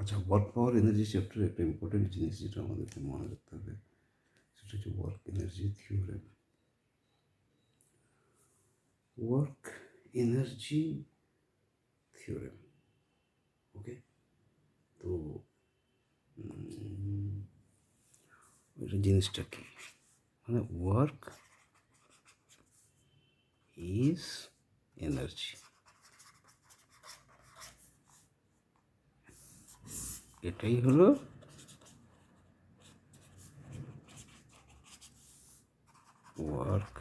আচ্ছা work power energy চ্যাপ্টারে একটা ইম্পর্টেন্ট জিনিস যেটা আমাদেরকে মনে রাখতে হবে সেটা হচ্ছে work energy theorem work energy theorem okay তো উম, জিনিসটা কি? মানে ওয়ার্ক ইজ এনার্জি এটাই হলো work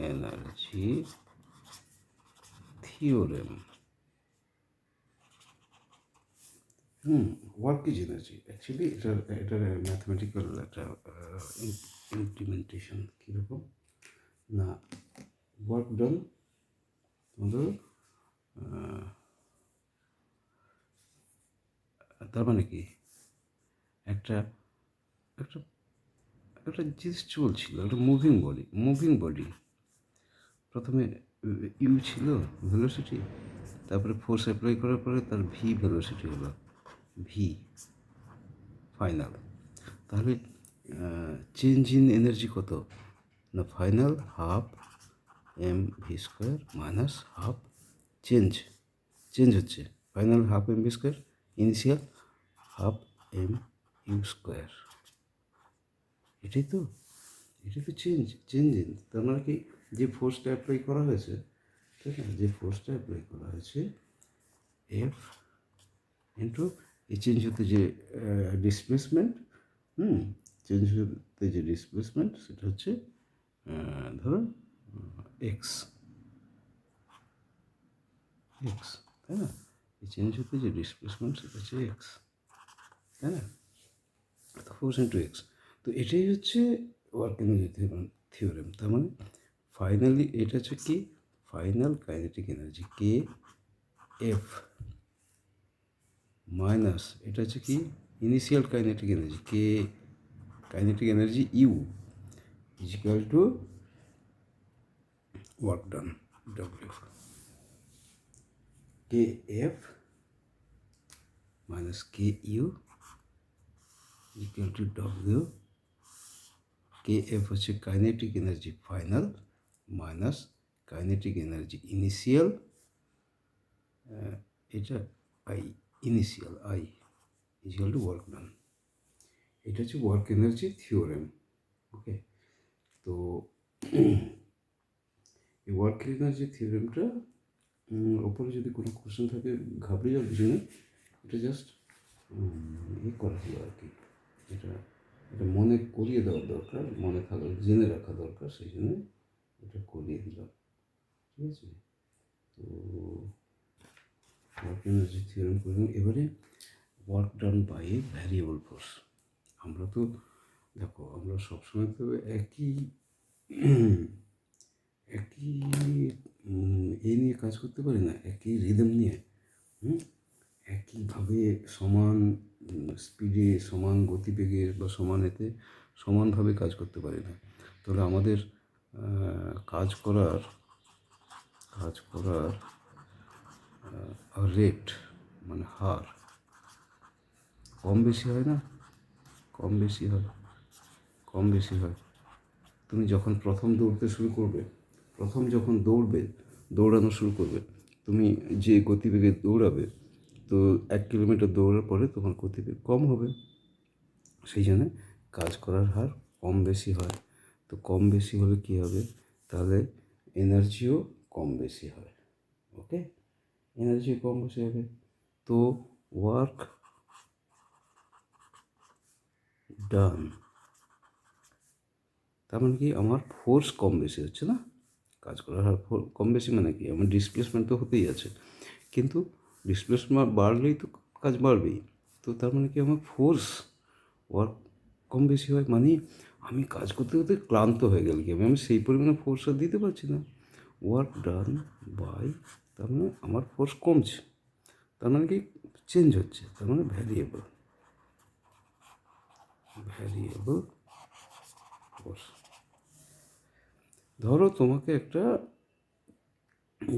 energy theorem hmm work is energy actually এটার এটার ম্যাথমেটিক্যাল একটা ইমপ্লিমেন্টেশন কীরকম? না ওয়ার্ক ডান আমাদের তার মানে কি? একটা একটা একটা জিনিস চলছিল একটা মুভিং বডি মুভিং বডি প্রথমে ইউ ছিল ভেলোসিটি তারপরে ফোর্স অ্যাপ্লাই করার পরে তার ভি ভেলোসিটি হলো ভি ফাইনাল তাহলে চেঞ্জ ইন এনার্জি কত? না final half m v square minus half change change হচ্ছে final half m v square initial half m u square এটাই তো এটাই তো চেঞ্জ চেঞ্জ ইন তার মানে কি, যে ফোর্সটা অ্যাপ্লাই করা হয়েছে ঠিক আছে যে ফোর্সটা অ্যাপ্লাই করা হয়েছে এফ ইন্টু এই চেঞ্জ হতে যে ডিসপ্লেসমেন্ট হুম চেঞ্জ হতে যে ডিসপ্লেসমেন্ট সেটা হচ্ছে ধরুন এক্স এক্স তাই না? এই চেঞ্জ হতে যে ডিসপ্লেসমেন্ট সেটা হচ্ছে এক্স তাই না? ফোর্স ইন্টু এক্স তো এটাই হচ্ছে ওয়ার্ক থিওরেম তার মানে ফাইনালি এটা হচ্ছে কি? Final kinetic energy K F minus এটা হচ্ছে কি? Initial kinetic energy K kinetic energy U equal to work done W K F minus K U equal to W K F হচ্ছে kinetic energy final minus kinetic energy initial এটা I initial I equal to work done এটা হচ্ছে work energy theorem okay তো, এই work energy থিওরেমটা ওপরে যদি কোনো question থাকে, ঘাবড়ে যাওয়ার কিছু এটা জাস্ট ই করা হলো আর কি। এটা এটা মনে করিয়ে দেওয়ার দরকার, মনে থাকা জেনে রাখা দরকার, সেই জন্য এটা করিয়ে দিলাম। ঠিক আছে? তো ওয়ার্ক এনার্জি থিওরেম করলাম এবারে work done by a variable force আমরা তো, দেখো, আমরা সবসময় তো একই একই এ নিয়ে কাজ করতে পারি না, একই রিদম নিয়ে, হুম? একইভাবে সমান স্পিডে সমান গতিবেগে বা সমান এতে সমানভাবে কাজ করতে পারি না। তাহলে আমাদের কাজ করার কাজ করার রেট মানে হার কম বেশি হয় না? কম বেশি হয়। কম বেশি হয়। তুমি যখন প্রথম দৌড়তে শুরু করবে, প্রথম যখন দৌড়বে, দৌড়ানো শুরু করবে, তুমি যে গতিবেগে দৌড়াবে তো এক কিলোমিটার দৌড়ার পরে তোমার গতিবেগ কম হবে। সেই জন্য কাজ করার হার কম বেশি হয়। তো কম বেশি হলে কী হবে? তাহলে এনার্জিও কম বেশি হয়। ওকে এনার্জি কম বেশি হবে। তো ওয়ার্ক ডান তার মানে কি? আমার ফোর্স কম বেশি হচ্ছে না? কাজ করার হার কম বেশি মানে কি? আমার ডিসপ্লেসমেন্ট তো হতেই আছে। কিন্তু ডিসপ্লেসমেন্ট বাড়লেই তো কাজ বাড়বেই। তো তার মানে কি আমার ফোর্স ওয়ার্ক কম বেশি হয়? মানে আমি কাজ করতে করতে ক্লান্ত হয়ে গেল কি আমি? সেই পরিমাণে ফোর্স আর দিতে পারছি না। ওয়ার্ক ডান বাই তার মানে আমার ফোর্স কমছে। তার মানে কি চেঞ্জ হচ্ছে? তার মানে ভ্যারিয়েবল ভ্যারিয়েবল ফোর্স ধরো তোমাকে একটা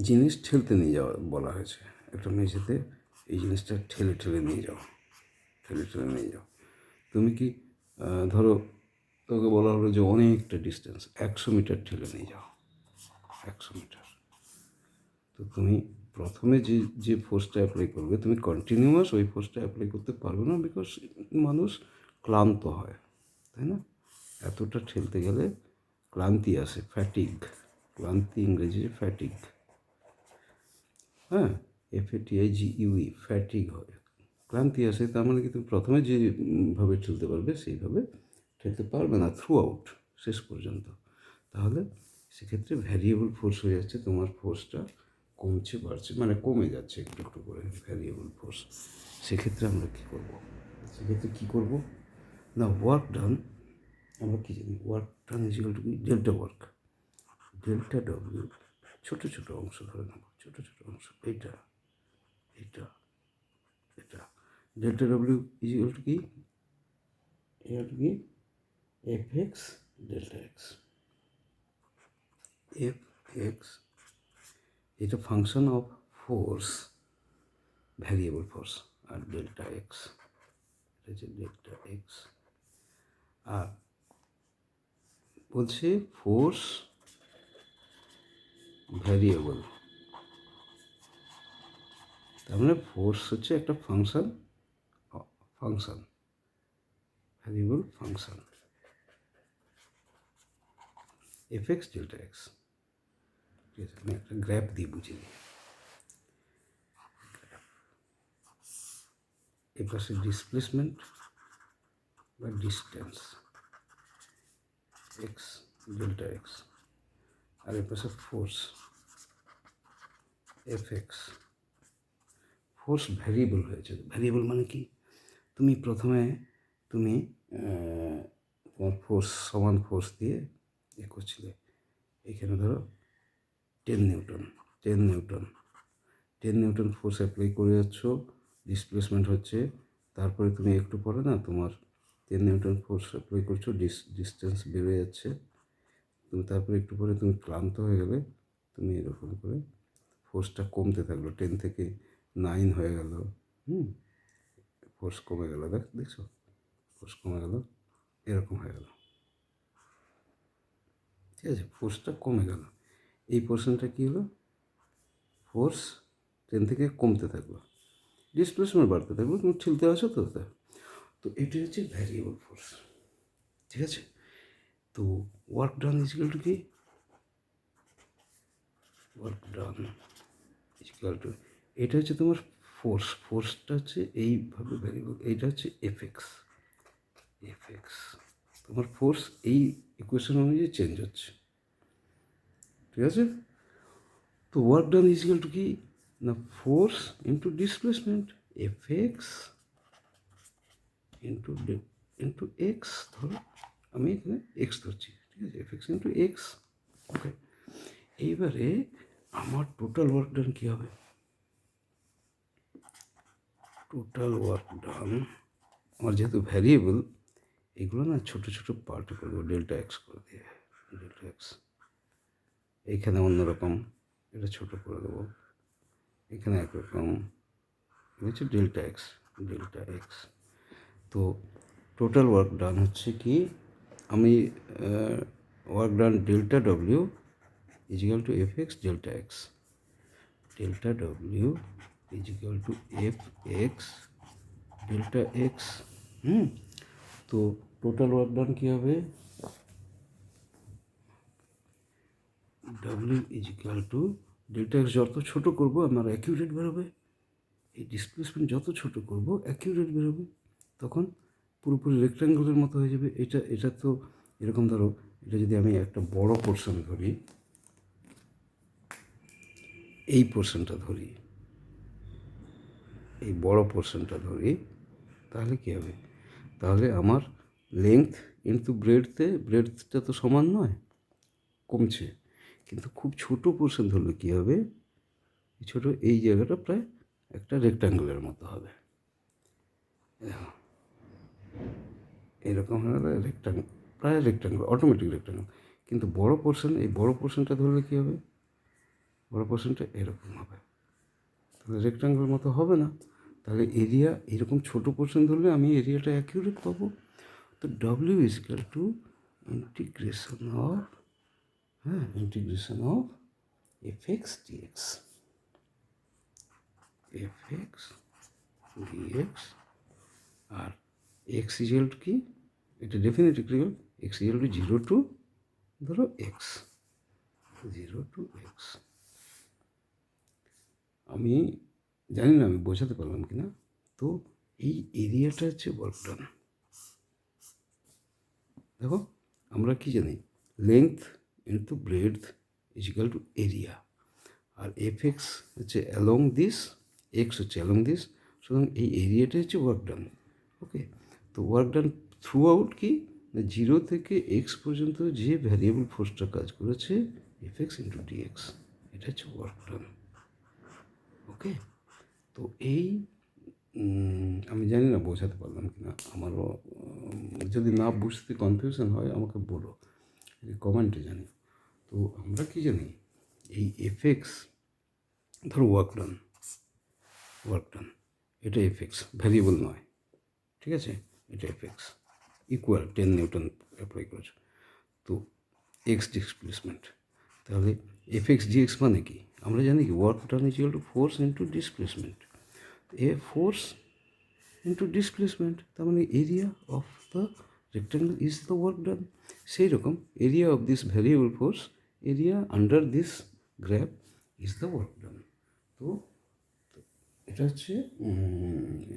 জিনিস ঠেলতে নিয়ে যাওয়া বলা হয়েছে। একটা মেঝেতে এই জিনিসটা ঠেলে ঠেলে নিয়ে যাও, ঠেলে ঠেলে নিয়ে যাও। তুমি কি ধরো তোকে বলা হলো যে অনেকটা ডিস্টেন্স একশো মিটার ঠেলে নিয়ে যাও, একশো মিটার। তো তুমি প্রথমে যে যে ফোর্সটা অ্যাপ্লাই করবে, তুমি কন্টিনিউয়াস ওই ফোর্সটা অ্যাপ্লাই করতে পারবে না বিকজ মানুষ ক্লান্ত হয়, তাই না? এতটা ঠেলতে গেলে ক্লান্তি আসে ফ্যাটিক ক্লান্তি ইংরেজি ফ্যাটিক হ্যাঁ? F A T I G U E fatigue হয়। ক্লান্তি আসে, তার মানে কি তুমি প্রথমে যেভাবে ঠেলতে পারবে, সেইভাবে ঠেলতে পারবে না থ্রু আউট শেষ পর্যন্ত। তাহলে সেক্ষেত্রে ভ্যারিয়েবল ফোর্স হয়ে যাচ্ছে, তোমার ফোর্সটা কমছে, বাড়ছে মানে কমে যাচ্ছে একটু একটু করে ভ্যারিয়েবল ফোর্স সেক্ষেত্রে আমরা কী করব? সেক্ষেত্রে কী করব? না ওয়ার্ক ডান আমরা কী জানি? Work done equal to delta work delta W ছোটো ছোটো অংশ ধরে নেব ছোটো ছোটো অংশ এইটা এটা এটা। ডেল্টা ডব্লিউ ইজিক্যাল টু কি? এটা কি f x delta x f x এটা function of force variable force R delta x এটা হচ্ছে ডেল্টা এক্স আর বলছে ফোর্স ভ্যারিয়েবল তার মানে ফোর্স হচ্ছে একটা function function variable function f x delta x ঠিক আছে, আমি একটা গ্র্যাপ দিয়ে বুঝে নিই এ ডিসপ্লেসমেন্ট বা ডিস্টেন্স এক্স ডেল্টা এক্স আর এ পাশে force f x force variable হয়েছে। ভ্যারিয়েবল মানে কি? তুমি প্রথমে তুমি তোমার ফোর্স সমান ফোর্স দিয়ে এ করছিলে। এখানে ধরো ten newton ten newton ten newton force apply করে যাচ্ছ ডিসপ্লেসমেন্ট হচ্ছে, তারপরে তুমি একটু পরে না তোমার টেন নিউটন ফোর্স অ্যাপ্লাই করছ ডিস ডিস্টেন্স বেড়ে যাচ্ছে। তুমি তারপরে একটু পরে তুমি ক্লান্ত হয়ে গেলে তুমি এরকম করে ফোর্সটা কমতে থাকল টেন থেকে নাইন হয়ে গেল। হুম? ফোর্স কমে গেল, দেখ, দেখছ? ফোর্স কমে গেল, এরকম হয়ে গেল। ঠিক আছে ফোর্সটা কমে গেল। এই পোর্শনটা কী হলো? ফোর্স টেন থেকে কমতে থাকল। ডিসপ্লেসমেন্ট বাড়তে থাকল, তুমি ঠেলতে তো তা। তো এটি হচ্ছে ভ্যারিয়েবল ফোর্স ঠিক আছে? তো ওয়ার্ক ডান ইজিক্যাল টু কি? ওয়ার্ক ডান ইজিক্যাল টু এটা হচ্ছে তোমার ফোর্স ফোর্সটা হচ্ছে এইভাবে ভ্যারিয়েবল এইটা হচ্ছে এফেক্স এফেক্স তোমার ফোর্স এই ইকুয়েশন অনুযায়ী চেঞ্জ হচ্ছে, ঠিক আছে? তো ওয়ার্ক ডান ইজিক্যাল টু কি? না force into displacement f x into into x ধরো আমি এখানে এক্স ধরছি, ঠিক আছে? F x into x okay এইবারে আমার টোটাল ওয়ার্ক ডান কী হবে? টোটাল ওয়ার্ক ডান আমার যেহেতু ভ্যারিয়েবল এগুলো না ছোটো ছোটো পার্টে করে দেবো ডেল্টা এক্স করে দিয়ে ডেল্টা এক্স এইখানে অন্যরকম এটা ছোটো করে দেবো। এখানে একরকম হচ্ছে ডেল্টা এক্স ডেল্টা এক্স তো টোটাল ওয়ার্ক ডান হচ্ছে কি আমি work done delta W equal to F X delta X delta W equal to F X delta X hmm? তো টোটাল ওয়ার্ক ডান কী হবে? W equal to delta X যত ছোটো করব, আমার অ্যাকিউরেট বেরোবে এই ডিসপ্লেসমেন্ট যত ছোট করব অ্যাকিউরেট বেরোবে তখন পুরোপুরি রেক্ট্যাঙ্গুলার মতো হয়ে যাবে। এটা এটা তো এরকম ধরো, এটা যদি আমি একটা বড় পোর্শন ধরি, এই পোর্শনটা ধরি। এই বড় পোর্শনটা ধরি, তাহলে কী হবে? তাহলে আমার লেংথ ইন্টু ব্রেডতে ব্রেডটা তো সমান নয়, কমছে। কিন্তু খুব ছোট পোর্শন ধরলে কী হবে? ছোটো, এই জায়গাটা প্রায় একটা রেক্ট্যাঙ্গুলার মতো হবে। এরকম গেলে রেক্ট্যাঙ্গ প্রায় রেক্ট্যাঙ্গুলার অটোমেটিক রেক্ট্যাঙ্গুলার কিন্তু বড় পোর্শন এই বড় পোর্শনটা ধরলে কী হবে? বড় পোর্শনটা এরকম হবে। তাহলে রেক্ট্যাঙ্গুলার মতো হবে না। তাহলে এরিয়া এরকম ছোট পোর্শন ধরলে আমি এরিয়াটা অ্যাকিউরেট পাবো। তো W is equal to integration of হ্যাঁ integration of f x dx f x dx R x equal to কি? এটা definite equal x equal to zero to ধরো এক্স জিরো টু এক্স আমি জানি না, আমি বোঝাতে পারলাম কি না তো এই এরিয়াটা হচ্ছে ডান দেখো, আমরা কি জানি? Length into breadth equal to area R F x হচ্ছে অ্যালং দিস এক্স হচ্ছে অ্যালং দিস সুতরাং এই এরিয়াটা হচ্ছে ওয়ার্ক ডান ওকে তো ওয়ার্ক ডান থ্রু আউট কি জিরো থেকে এক্স পর্যন্ত যে ভ্যারিয়েবল ফোর্সটা কাজ করেছে এফ এক্স ইন্টু ডিএক্স এটা হচ্ছে ওয়ার্ক ডান ওকে তো এই আমি জানি না বোঝাতে পারলাম কি না আমারও যদি না বুঝতে কনফিউশন হয়, আমাকে বলো কমেন্টে জানি। তো আমরা কি জানি, এই এফেক্স ধরো ওয়ার্ক ডান ওয়ার্ক ডান এটা এফেক্স ভ্যারিয়েবল নয়, ঠিক আছে? এটা f x equal ten newton apply করেছ। তো এক্স ডিসপ্লেসমেন্ট তাহলে এফ এক্স ডিএক্স মানে কি? আমরা জানি কি work done is to force into displacement A force into displacement তার মানে area of the rectangle is the work done সেই রকম area of this variable force area under this graph is the work done তো এটা হচ্ছে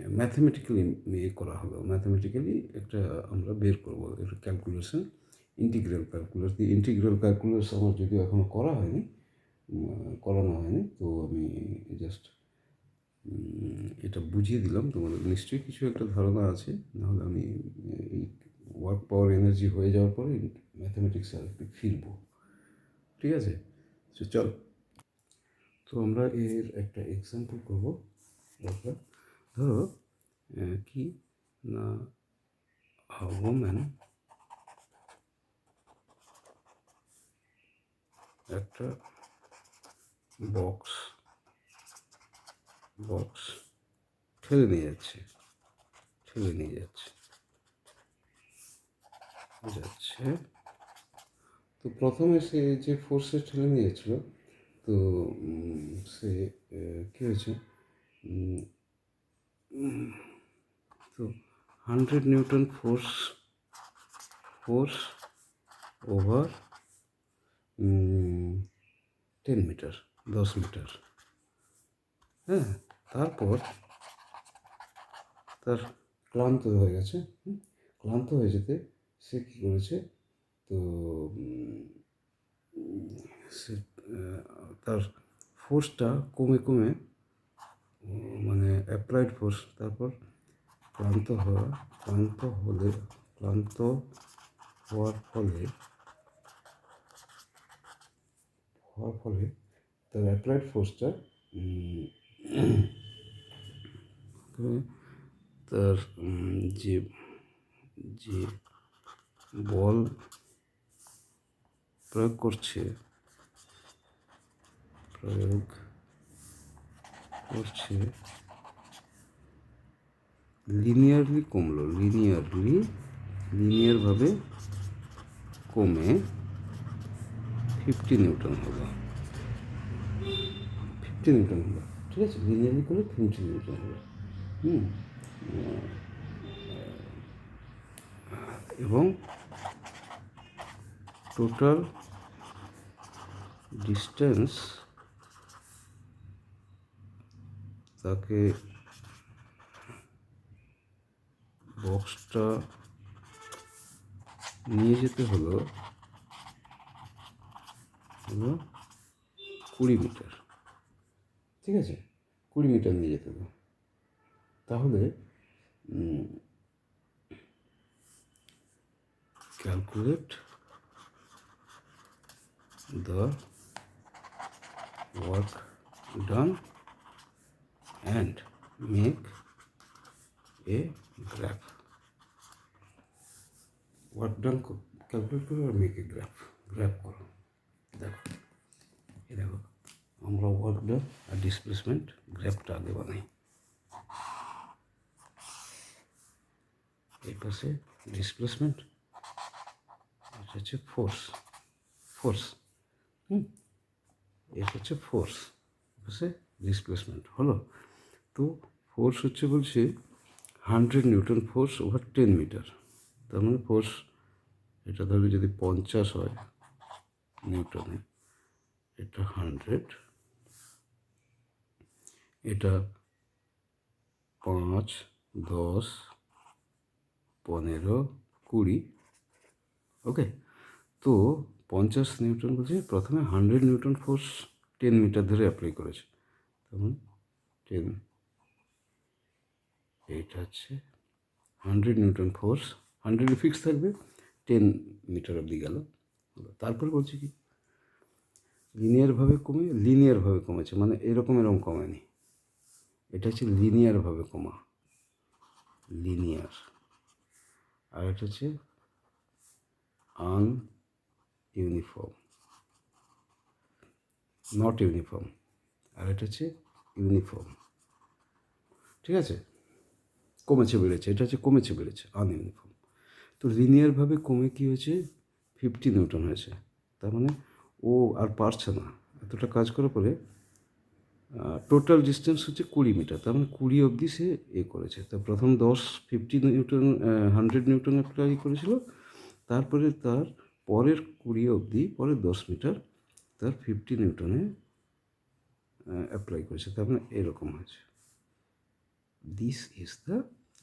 mathematically ইয়ে করা হলো। ম্যাথমেটিক্যালি একটা আমরা বের করব একটা ক্যালকুলেশন ইন্টিগ্রাল ক্যালকুলাস দিয়ে ইন্টিগ্রাল ক্যালকুলাস আমার যদিও এখনও করা হয়নি করানো হয়নি, তো আমি জাস্ট এটা বুঝিয়ে দিলাম তোমার নিশ্চয়ই কিছু একটা ধারণা আছে, নাহলে আমি, এই ওয়ার্ক পাওয়ার এনার্জি হয়ে যাওয়ার পরে ম্যাথামেটিক্সে আর একটু ফিরবো, ঠিক আছে? তো চল। তো আমরা এর একটা এক্সাম্পল করব ধরো কি? না ওম্যান একটা বক্স বক্স ঠেলে নিয়ে যাচ্ছে, ঠেলে নিয়ে যাচ্ছে যাচ্ছে। তো প্রথমে সে যে ফোর্সে ঠেলে নিয়ে যাচ্ছিল তো সে কী হয়েছে? তো hundred newton force force over ten metre, দশ মিটার। হ্যাঁ তারপর তার ক্লান্ত হয়ে গেছে ক্লান্ত হয়ে যেতে সে কী করেছে? তো সে তার ফোর্সটা কমে কমে মানে অ্যাপ্লাইড ফোর্স তারপর ক্লান্ত হওয়া, ক্লান্ত হলে, ক্লান্ত হওয়ার ফলে হওয়ার ফলে তার অ্যাপ্লাইড ফোর্সটা তার যে যে বল প্রয়োগ করছে প্রয়োগ করছে লিনিয়ারলি কমলো লিনিয়ারলি লিনিয়ারভাবে কমে। ফিফটি নিউটন হলো ফিফটি নিউটন হলো ঠিক আছে লিনিয়ারলি করে ফিফটি নিউটন হলো এবং টোটাল ডিস্টেন্স তাকে বক্সটা নিয়ে যেতে হলো কুড়ি মিটার। ঠিক আছে? কুড়ি মিটার নিয়ে যেতে হবে। তাহলে calculate the work done and make a graph work done calculate করো আর মেক এ গ্রাফ গ্রাফ করো। দেখো। এ দেখো, আমরা ওয়ার্ক ডান আর ডিসপ্লেসমেন্ট গ্রাফটা আগে বানাই। এই পাশে ডিসপ্লেসমেন্ট এটা হচ্ছে ফোর্স ফোর্স হুম? এটা হচ্ছে ফোর্স পাশে ডিসপ্লেসমেন্ট হলো? তো ফোর্স হচ্ছে বলছে hundred newton force over ten metre তার মানে ফোর্স এটা ধরো যদি পঞ্চাশ হয় নিউটনে। এটা হান্ড্রেড এটা পাঁচ, দশ, পনেরো, কুড়ি। ওকে তো পঞ্চাশ নিউটন বলছে, প্রথমে hundred newton force ten metre ধরে অ্যাপ্লাই করেছে। তখন টেন এইটা হচ্ছে hundred newton force hundred fix থাকবে টেন মিটার অবধি গেল। তারপর বলছি কি? লিনিয়ারভাবে কমে লিনিয়ারভাবে কমেছে মানে এরকম এরকম কমেনি। এটা হচ্ছে লিনিয়ারভাবে কমা। লিনিয়ার আর এটা হচ্ছে আন ইউনিফর্ম নট ইউনিফর্ম আর এটা হচ্ছে ইউনিফর্ম ঠিক আছে? কমেছে, বেড়েছে। এটা হচ্ছে কমেছে, বেড়েছে। আন ইউনিফর্ম তো লিনিয়ারভাবে কমে কী হয়েছে? ফিফটি নিউটন হয়েছে। তার মানে ও আর পারছে না। এতটা কাজ করার পরে টোটাল ডিস্টেন্স হচ্ছে কুড়ি মিটার। তার মানে কুড়ি অবধি সে এ করেছে। তা প্রথম দশ ফিফটি নিউটন হান্ড্রেড নিউটন একটা ই করেছিল। তারপরে তার পরের কুড়ি অবধি, পরের দশ মিটার তার ফিফটি নিউটনে অ্যাপ্লাই করেছে। তার মানে এরকম হয়েছে। This is the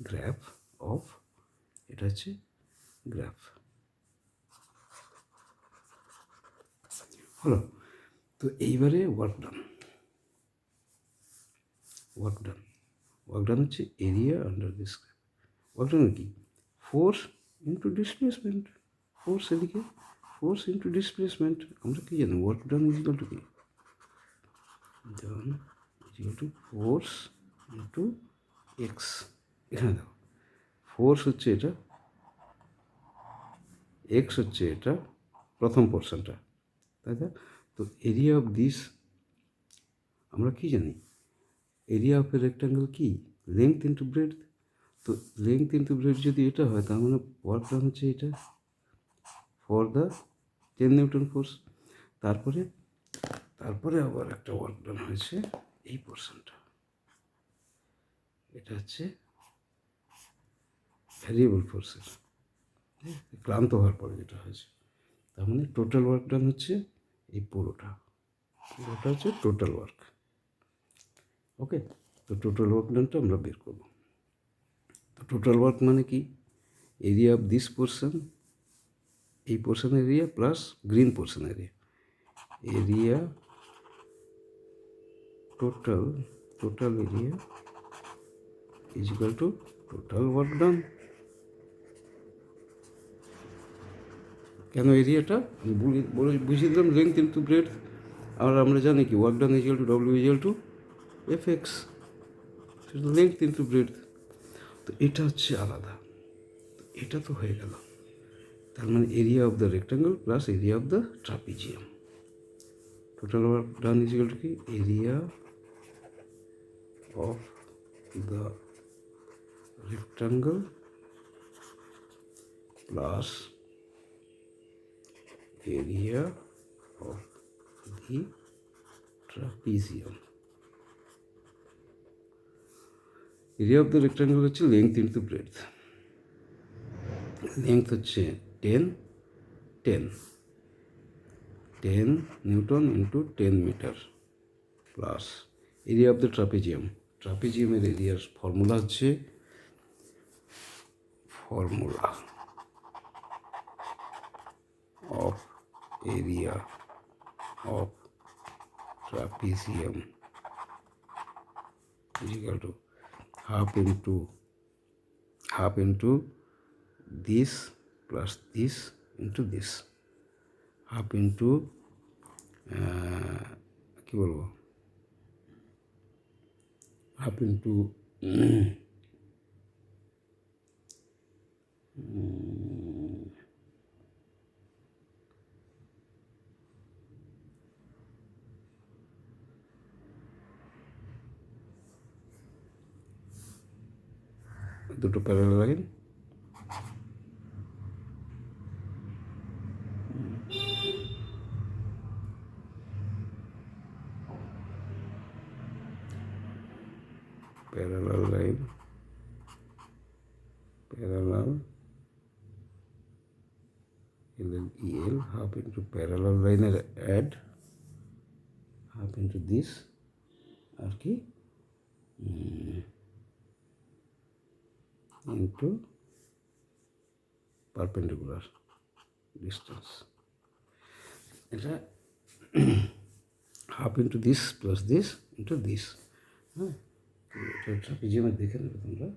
graph of এটা হচ্ছে গ্র্যাফ হলো? তো এইবারে work done work done work done হচ্ছে area under this work done কি? ফোর্স ইন্টু ডিসপ্লেসমেন্ট ফোর্স এদিকে ফোর্স ইন্টু ডিসপ্লেসমেন্ট আমরা কি জানি? ওয়ার্ক ডান ইজিক্যাল টু কি? Done equal to force into x এখানে দেখো ফোর্স হচ্ছে এটা এক্স হচ্ছে এটা, প্রথম পোর্শনটা তাই তো? তো এরিয়া অফ দিস আমরা কি জানি? এরিয়া অফ এ রেক্টাঙ্গেল কি? লেংথ ইন্টু ব্রেড তো লেংথ ইন্টু ব্রেড যদি এটা হয়, তার মানে ওয়ার্ক ডান হচ্ছে এটা for the ten newton force তারপরে তারপরে আবার একটা ওয়ার্ক ডান হয়েছে এই পোর্শনটা এটা হচ্ছে ভ্যারিয়েবল ফোর্সের ক্লান্ত হওয়ার পরে যেটা হয়েছে। তার মানে টোটাল ওয়ার্ক ডান হচ্ছে এই পুরোটা। পুরোটা হচ্ছে টোটাল ওয়ার্ক ওকে তো টোটাল ওয়ার্ক ডানটা আমরা বের করব। তো টোটাল ওয়ার্ক মানে কি? এরিয়া অফ দিস পোর্শন এই portion area plus green portion area area total total area is equal to total work done কেন এরিয়াটা আমি বুঝিয়ে দিলাম লেন্থ ইন্টু ব্রেড আর আমরা জানি কি work done equal to W equal to F X সেটা লেন্থ ইন্টু ব্রেড তো এটা হচ্ছে আলাদা। এটা তো হয়ে গেল। তার মানে area of the rectangle plus area of the trapezium total work done equal to কি? Area of the rectangle plus area of the trapezium. Area of the rectangle হচ্ছে লেংথ ইন্টু ব্রেডথ লেংথ হচ্ছে ten ten ten newton into ten metre plus area of the trapezium ট্রাপিজিয়ামের এরিয়ার formula হচ্ছে formula of area of trapezium equal to half into half into this plus this into this half into কী বলবো half into আর কি into perpendicular distance এটা half into this plus this into this হ্যাঁ তো এটা ট্রাপিজিয়ামের দেখে নেবে তোমরা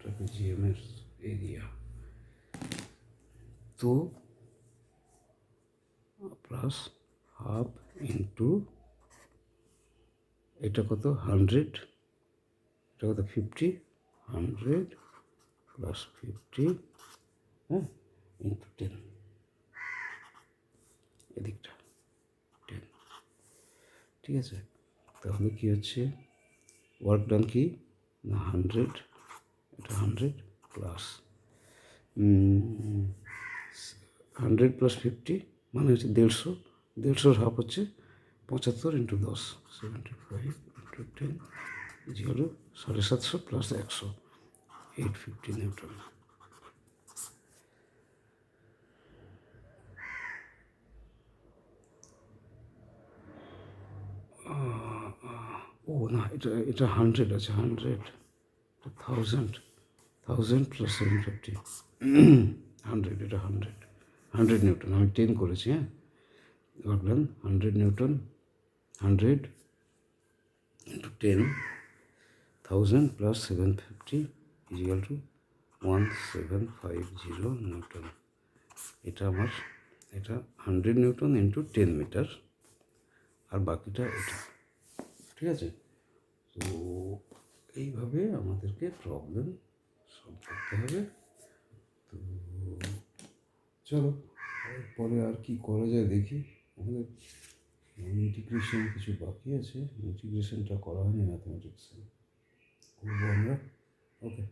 ট্রাপিজিয়ামের এরিয়া তো প্লাস হাফ ইন্টু এটা কত? হান্ড্রেড এটা কত? ফিফটি হান্ড্রেড প্লাস ফিফটি হ্যাঁ? ইন্টু টেন এদিকটা টেন ঠিক আছে? তাহলে কী হচ্ছে? ওয়ার্ক ডান কি? না হান্ড্রেড এটা hundred plus hundred plus fifty মানে হচ্ছে দেড়শো। দেড়শোর হাফ হচ্ছে পঁচাত্তর ইন্টু দশ seventy five into ten zero সাড়ে সাতশো প্লাস একশো এইট ফিফটি নিউটন ও না, এটা এটা হান্ড্রেড আছে hundred thousand thousand plus seven fifty hundred এটা হান্ড্রেড হান্ড্রেড নিউটন আমি টেন করেছি হ্যাঁ? ভাবলাম hundred newton hundred into ten thousand plus seven fifty equal to one seven five zero newton এটা আমার, এটা hundred newton into ten metre আর বাকিটা এটা। ঠিক আছে? তো এইভাবে আমাদেরকে প্রবলেম সলভ করতে হবে। তো চলো পরে আর কি করা যায় দেখি। আমাদের ইন্টিগ্রেশন কিছু বাকি আছে। ইন্টিগ্রেশনটা করা হয়নি ম্যাথমেটিক্সে করব আমরা ওকে